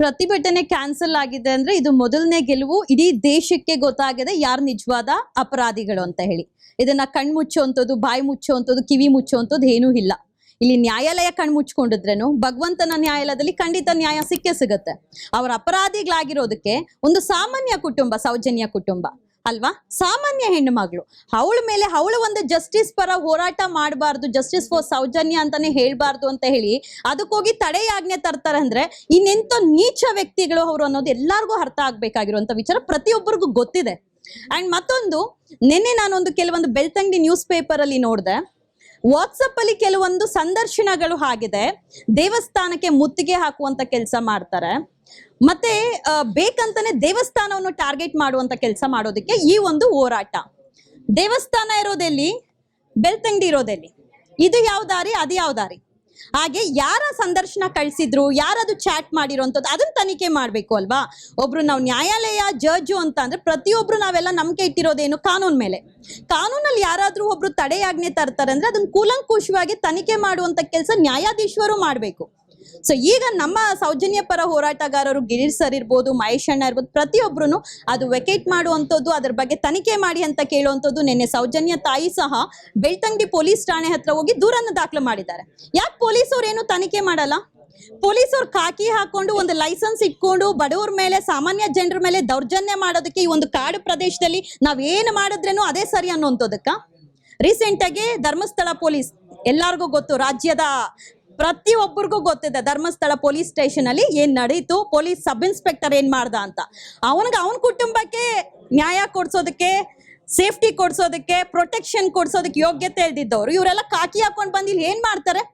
ಪ್ರತಿಭಟನೆ ಕ್ಯಾನ್ಸಲ್ ಆಗಿದೆ ಅಂದ್ರೆ ಇದು ಮೊದಲನೇ ಗೆಲುವು. ಇಡೀ ದೇಶಕ್ಕೆ ಗೊತ್ತಾಗಿದೆ ಯಾರು ನಿಜವಾದ ಅಪರಾಧಿಗಳು ಅಂತ ಹೇಳಿ. ಇದನ್ನ ಕಣ್ ಮುಚ್ಚುವಂಥದ್ದು ಬಾಯಿ ಮುಚ್ಚುವಂಥದ್ದು ಕಿವಿ ಮುಚ್ಚುವಂಥದ್ದು ಏನೂ ಇಲ್ಲ. ಇಲ್ಲಿ ನ್ಯಾಯಾಲಯ ಕಣ್ ಮುಚ್ಕೊಂಡಿದ್ರೇನು? ಭಗವಂತನ ನ್ಯಾಯಾಲಯದಲ್ಲಿ ಖಂಡಿತ ನ್ಯಾಯ ಸಿಕ್ಕೇ ಸಿಗುತ್ತೆ. ಅವರ ಅಪರಾಧಿಗಳಾಗಿರೋದಕ್ಕೆ ಒಂದು ಸಾಮಾನ್ಯ ಕುಟುಂಬ, ಸೌಜನ್ಯ ಕುಟುಂಬ. ಅಲ್ವಾ? ಸಾಮಾನ್ಯ ಹೆಣ್ಣು ಮಗಳು. ಅವಳ ಮೇಲೆ ಅವಳು ಒಂದು ಜಸ್ಟಿಸ್ ಪರ ಹೋರಾಟ ಮಾಡಬಾರ್ದು ಜಸ್ಟಿಸ್ ಫಾರ್ ಸೌಜನ್ಯ ಅಂತಾನೆ ಹೇಳ್ಬಾರ್ದು ಅಂತ ಹೇಳಿ ಅದಕ್ಕೋಗಿ ತಡೆಯಾಜ್ಞೆ ತರ್ತಾರೆ ಅಂದ್ರೆ ಇನ್ನೆಂತ ನೀಚ ವ್ಯಕ್ತಿಗಳು ಅವರು ಅನ್ನೋದು ಎಲ್ಲರಿಗೂ ಅರ್ಥ ಆಗ್ಬೇಕಾಗಿರುವಂತ ವಿಚಾರ ಪ್ರತಿಯೊಬ್ಬರಿಗೂ ಗೊತ್ತಿದೆ. ಅಂಡ್ ಮತ್ತೊಂದು, ನಿನ್ನೆ ನಾನೊಂದು ಕೆಲವೊಂದು ಬೆಳ್ತಂಗಡಿ ನ್ಯೂಸ್ ಪೇಪರ್ ಅಲ್ಲಿ ನೋಡಿದೆ. ವಾಟ್ಸಪ್ ಅಲ್ಲಿ ಕೆಲವೊಂದು ಸಂದರ್ಶನಗಳು ಆಗಿದೆ ದೇವಸ್ಥಾನಕ್ಕೆ ಮುತ್ತಿಗೆ ಹಾಕುವಂತ ಕೆಲಸ ಮಾಡ್ತಾರೆ. ಮತ್ತೆ ಬೇಕಂತಾನೆ ದೇವಸ್ಥಾನವನ್ನು ಟಾರ್ಗೆಟ್ ಮಾಡುವಂತ ಕೆಲಸ ಮಾಡೋದಕ್ಕೆ ಈ ಒಂದು ಹೋರಾಟ. ದೇವಸ್ಥಾನ ಇರೋದೆಲ್ಲಿ? ಬೆಳ್ತಂಗಡಿ ಇರೋದೆಲ್ಲಿ? ಇದು ಯಾವ ದಾರಿ? ಅದು ಯಾವ ದಾರಿ? ಹಾಗೆ ಯಾರ ಸಂದರ್ಶನ ಕಳಿಸಿದ್ರು, ಯಾರದು ಚಾಟ್ ಮಾಡಿರೋಂಥದ್ದು ಅದನ್ನ ತನಿಖೆ ಮಾಡಬೇಕು ಅಲ್ವಾ? ಒಬ್ರು ನಾವು ನ್ಯಾಯಾಲಯ ಜಡ್ಜು ಅಂತ ಅಂದ್ರೆ ಪ್ರತಿಯೊಬ್ರು ನಾವೆಲ್ಲ ನಂಬಿಕೆ ಇಟ್ಟಿರೋದೇನು ಕಾನೂನು ಮೇಲೆ. ಕಾನೂನಲ್ಲಿ ಯಾರಾದ್ರೂ ಒಬ್ರು ತಡೆಯಾಜ್ಞೆ ತರ್ತಾರೆ ಅಂದ್ರೆ ಅದನ್ನ ಕೂಲಂಕುಷವಾಗಿ ತನಿಖೆ ಮಾಡುವಂತ ಕೆಲಸ ನ್ಯಾಯಾಧೀಶರು ಮಾಡಬೇಕು. ಸೊ ಈಗ ನಮ್ಮ ಸೌಜನ್ಯ ಪರ ಹೋರಾಟಗಾರರು ಗಿರೀಶ್ ಸರ್ ಇರ್ಬೋದು, ಮಹೇಶ್ ಅಣ್ಣ ಇರ್ಬೋದು ಪ್ರತಿಯೊಬ್ಬರು ಅದು ವೆಕೇಟ್ ಮಾಡುವಂಥದ್ದು, ಅದ್ರ ಬಗ್ಗೆ ತನಿಖೆ ಮಾಡಿ ಅಂತ ಕೇಳುವಂಥದ್ದು ನಿನ್ನೆ ಸೌಜನ್ಯ ತಾಯಿ ಸಹ ಬೆಳ್ತಂಗಿ ಪೊಲೀಸ್ ಠಾಣೆ ಹತ್ರ ಹೋಗಿ ದೂರನ್ನು ದಾಖಲು ಮಾಡಿದ್ದಾರೆ. ಯಾಕೆ ಪೊಲೀಸವ್ರು ಏನು ತನಿಖೆ ಮಾಡಲ್ಲ? ಪೊಲೀಸರು ಕಾಕಿ ಹಾಕೊಂಡು ಒಂದು ಲೈಸೆನ್ಸ್ ಇಟ್ಕೊಂಡು ಬಡವ್ರ ಮೇಲೆ, ಸಾಮಾನ್ಯ ಜನರ ಮೇಲೆ ದೌರ್ಜನ್ಯ ಮಾಡೋದಕ್ಕೆ ಈ ಒಂದು ಕಾಡು ಪ್ರದೇಶದಲ್ಲಿ ನಾವ್ ಏನು ಮಾಡಿದ್ರೇನು ಅದೇ ಸರಿ ಅನ್ನುವಂಥದಕ್ಕ ರೀಸೆಂಟ್ ಆಗಿ ಧರ್ಮಸ್ಥಳ ಪೊಲೀಸ್, ಎಲ್ಲಾರ್ಗು ಗೊತ್ತು, ರಾಜ್ಯದ ಪ್ರತಿಯೊಬ್ಬರಿಗೂ ಗೊತ್ತಿದೆ ಧರ್ಮಸ್ಥಳ ಪೊಲೀಸ್ ಸ್ಟೇಷನ್ ಅಲ್ಲಿ ಏನ್ ನಡೀತು, ಪೊಲೀಸ್ ಸಬ್ ಇನ್ಸ್ಪೆಕ್ಟರ್ ಏನ್ ಮಾಡ್ದ ಅಂತ. ಅವನಿಗೆ ಅವನ ಕುಟುಂಬಕ್ಕೆ ನ್ಯಾಯ ಕೊಡ್ಸೋದಕ್ಕೆ, ಸೇಫ್ಟಿ ಕೊಡ್ಸೋದಕ್ಕೆ, ಪ್ರೊಟೆಕ್ಷನ್ ಕೊಡ್ಸೋದಕ್ಕೆ ಯೋಗ್ಯತೆ ಇಲ್ದಿದ್ದವ್ರು. ಇವರೆಲ್ಲ ಕಾಕಿ ಹಾಕೊಂಡ್ ಬಂದು ಇಲ್ಲಿ ಏನ್ ಮಾಡ್ತಾರೆ?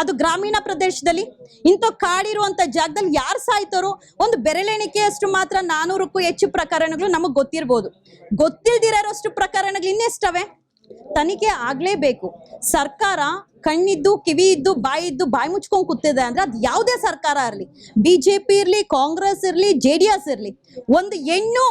ಅದು ಗ್ರಾಮೀಣ ಪ್ರದೇಶದಲ್ಲಿ. ಇಂಥ ಕಾಡಿರುವಂತ ಜಾಗದಲ್ಲಿ ಯಾರು ಸಾಯ್ತಾರೋ? ಒಂದು ಬೆರಳೆಣಿಕೆಯಷ್ಟು ಮಾತ್ರ ನಾನೂರಕ್ಕೂ ಹೆಚ್ಚು ಪ್ರಕರಣಗಳು ನಮಗ್ ಗೊತ್ತಿರ್ಬೋದು. ಗೊತ್ತಿಲ್ದಿರೋಷ್ಟು ಪ್ರಕರಣಗಳು ಇನ್ನೆಷ್ಟವೆ? ತನಿಖೆ ಆಗ್ಲೇಬೇಕು. ಸರ್ಕಾರ ಕಣ್ಣಿದ್ದು ಕಿವಿ ಇದ್ದು ಬಾಯಿ ಇದ್ದು ಬಾಯಿ ಮುಚ್ಕೊಂಡು ಕೂತಿದೆ ಅಂದ್ರೆ ಅದು ಯಾವುದೇ ಸರ್ಕಾರ ಇರಲಿ. ಬಿಜೆಪಿ ಇರ್ಲಿ, ಕಾಂಗ್ರೆಸ್ ಇರ್ಲಿ, ಜೆ ಡಿ ಎಸ್ ಇರ್ಲಿ. ಒಂದು ಹೆಣ್ಣು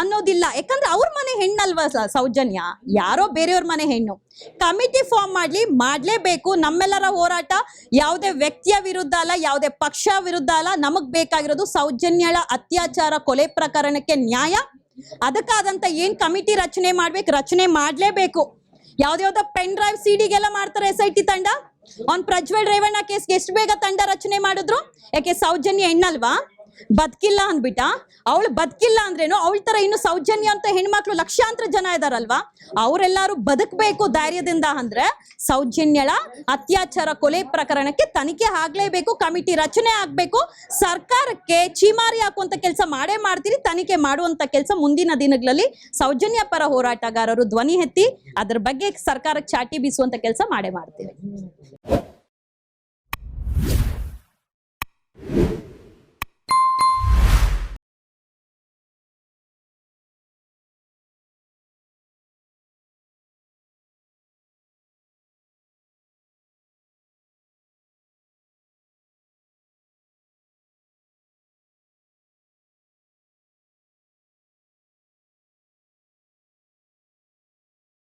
ಅನ್ನೋದಿಲ್ಲ. ಯಾಕಂದ್ರೆ ಅವ್ರ ಮನೆ ಹೆಣ್ಣಲ್ವಾ ಸೌಜನ್ಯ? ಯಾರೋ ಬೇರೆಯವ್ರ ಮನೆ ಹೆಣ್ಣು. ಕಮಿಟಿ ಫಾರ್ಮ್ ಮಾಡ್ಲಿ, ಮಾಡ್ಲೇಬೇಕು. ನಮ್ಮೆಲ್ಲರ ಹೋರಾಟ ಯಾವುದೇ ವ್ಯಕ್ತಿಯ ವಿರುದ್ಧ ಅಲ್ಲ, ಯಾವುದೇ ಪಕ್ಷ ವಿರುದ್ಧ ಅಲ್ಲ. ನಮಗ್ ಬೇಕಾಗಿರೋದು ಸೌಜನ್ಯಳ ಅತ್ಯಾಚಾರ ಕೊಲೆ ಪ್ರಕರಣಕ್ಕೆ ನ್ಯಾಯ. ಅದಕ್ಕಾದಂತ ಏನ್ ಕಮಿಟಿ ರಚನೆ ಮಾಡ್ಬೇಕು, ರಚನೆ ಮಾಡ್ಲೇಬೇಕು. ಯಾವ್ದ್ಯಾವ್ದೋ ಪೆನ್ ಡ್ರೈವ್ ಸಿಡಿಗೆಲ್ಲ ಮಾಡ್ತಾರೆ ಎಸ್ ಐ ಟಿ ತಂಡ. ಅವ್ನ್ ಪ್ರಜ್ವಲ್ ರೇವಣ್ಣ ಕೇಸ್ಗೆ ಎಷ್ಟು ಬೇಗ ತಂಡ ರಚನೆ ಮಾಡಿದ್ರು? ಯಾಕೆ ಸೌಜನ್ಯ ಹೆಣ್ಣಲ್ವಾ? ಬದುಕಿಲ್ಲ ಅಂದ್ಬಿಟ್ಟ? ಅವಳು ಬದುಕಿಲ್ಲ ಅಂದ್ರೇನು? ಅವಳ ತರ ಇನ್ನು ಸೌಜನ್ಯ ಅಂತ ಹೆಣ್ಮಕ್ಳು ಲಕ್ಷಾಂತರ ಜನ ಇದಾರಲ್ವಾ? ಅವರೆಲ್ಲರೂ ಬದುಕಬೇಕು ಧೈರ್ಯದಿಂದ ಅಂದ್ರೆ ಸೌಜನ್ಯಳ ಅತ್ಯಾಚಾರ ಕೊಲೆ ಪ್ರಕರಣಕ್ಕೆ ತನಿಖೆ ಆಗ್ಲೇಬೇಕು, ಕಮಿಟಿ ರಚನೆ ಆಗ್ಬೇಕು, ಸರ್ಕಾರಕ್ಕೆ ಚೀಮಾರಿ ಹಾಕುವಂತ ಕೆಲಸ ಮಾಡೇ ಮಾಡ್ತೀರಿ, ತನಿಖೆ ಮಾಡುವಂತ ಕೆಲಸ ಮುಂದಿನ ದಿನಗಳಲ್ಲಿ ಸೌಜನ್ಯ ಪರ ಹೋರಾಟಗಾರರು ಧ್ವನಿ ಎತ್ತಿ, ಅದ್ರ ಬಗ್ಗೆ ಸರ್ಕಾರಕ್ಕೆ ಚಾಟಿ ಬೀಸುವಂತ ಕೆಲಸ ಮಾಡೇ ಮಾಡ್ತೀವಿ.